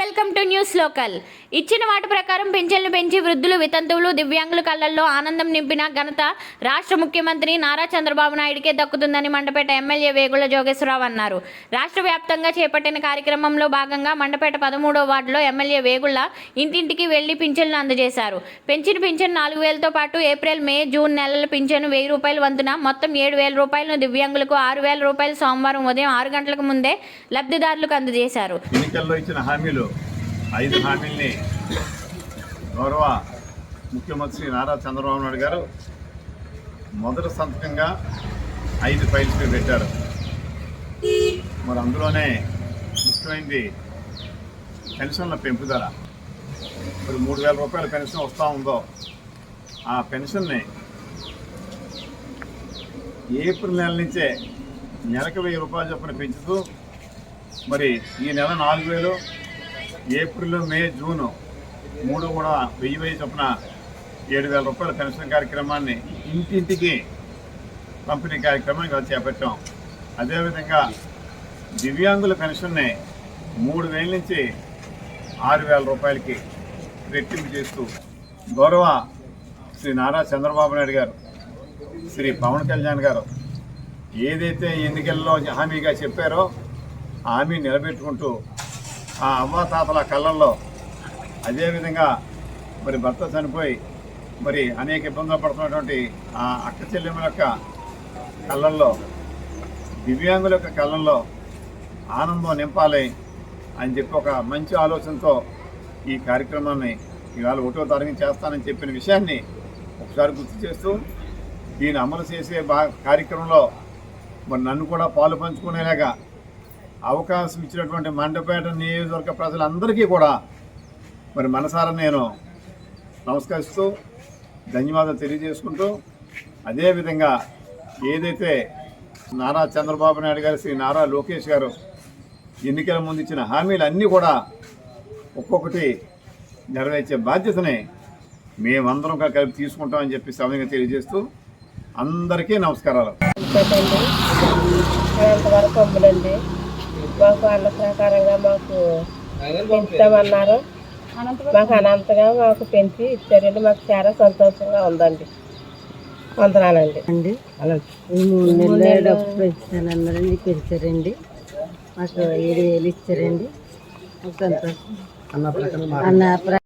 Welcome to news local. ఇచ్చిన మాట ప్రకారం పింఛన్లు పెంచి వృద్ధులు వితంతువులు దివ్యాంగుల కళ్ళల్లో ఆనందం నింపిన ఘనత రాష్ట్ర ముఖ్యమంత్రి నారా చంద్రబాబు నాయుడికే దక్కుతుందని మండపేట ఎమ్మెల్యే వేగుల జోగేశ్వరరావు అన్నారు. రాష్ట్ర వ్యాప్తంగా చేపట్టిన కార్యక్రమంలో భాగంగా మండపేట పదమూడో వార్డులో ఎమ్మెల్యే వేగుళ్ళ ఇంటింటికి వెళ్ళి పింఛన్లు అందజేశారు. పెంచిన పింఛన్ నాలుగు వేలతో పాటు ఏప్రిల్ మే జూన్ నెలల పింఛను వెయ్యి రూపాయల వంతున మొత్తం ఏడు వేల రూపాయలను దివ్యాంగులకు ఆరు వేల రూపాయలు సోమవారం ఉదయం ఆరు గంటలకు ముందే లబ్ధిదారులకు అందజేశారు. ఎన్నికల్లో ఇచ్చిన హామీలు ఐదు హామీల్ని గౌరవ ముఖ్యమంత్రి నారా చంద్రబాబు నాయుడు గారు మొదటి సంతకంగా ఐదు ఫైల్స్ పెట్టారు. మరి అందులోనే ముఖ్యమైనది పెన్షన్ల పెంపుదల మరి మూడు వేల రూపాయల పెన్షన్ వస్తూ ఉందో ఆ పెన్షన్ని ఏప్రిల్ నెల నుంచే నెలకు వెయ్యి రూపాయలు చొప్పున పెంచుతూ మరి ఈ నెల నాలుగు వేలు ఏప్రిల్ మే జూను మూడు కూడా వెయ్యి వెయ్యి చొప్పున ఏడు వేల రూపాయల పెన్షన్ కార్యక్రమాన్ని ఇంటింటికి పంపిణీ కార్యక్రమాన్ని చేపట్టాం. అదేవిధంగా దివ్యాంగుల పెన్షన్ని మూడు వేల నుంచి ఆరు వేల రూపాయలకి రెట్టింపు చేస్తూ గౌరవ శ్రీ నారా చంద్రబాబు నాయుడు గారు శ్రీ పవన్ కళ్యాణ్ గారు ఏదైతే ఎన్నికల్లో హామీగా చెప్పారో హామీ నిలబెట్టుకుంటూ ఆ అవ్వాతాతల కళ్ళల్లో అదేవిధంగా మరి భర్త చనిపోయి మరి అనేక ఇబ్బందులు పడుతున్నటువంటి ఆ అక్క చెల్లెమ్మల యొక్క కళ్ళల్లో దివ్యాంగుల యొక్క కళ్ళల్లో ఆనందం నింపాలి అని చెప్పి ఒక మంచి ఆలోచనతో ఈ కార్యక్రమాన్ని ఇవాళ ఒకటో తారీఖు చేస్తానని చెప్పిన విషయాన్ని ఒకసారి గుర్తు చేస్తూ దీన్ని అమలు చేసే కార్యక్రమంలో మరి నన్ను కూడా పాలు పంచుకునేలాగా అవకాశం ఇచ్చినటువంటి మండపేట నియోజకవర్గ ప్రజలందరికీ కూడా మరి మనసారా నేను నమస్కరిస్తూ ధన్యవాదాలు తెలియజేసుకుంటూ అదేవిధంగా ఏదైతే నారా చంద్రబాబు నాయుడు గారు శ్రీ నారా లోకేష్ గారు ఎన్నికల ముందు ఇచ్చిన హామీలు అన్నీ కూడా ఒక్కొక్కటి నెరవేర్చే బాధ్యతని మేమందరం కలిపి తీసుకుంటామని చెప్పి సమయంగా తెలియజేస్తూ అందరికీ నమస్కారాలు. చెప్పండి అమ్ములండి మాకు వాళ్ళ ప్రకారంగా మాకు పెంచుతామన్నారు మాకు అనంతగా మాకు పెంచి ఇచ్చారండి. మాకు చాలా సంతోషంగా ఉందండి. వందనాలండి. అండి. మూడు నెలలు డబ్బు పెంచానన్నారండి పెంచారండి. మాకు ఏడు వేలు ఇచ్చారండి. సంతోషం అన్న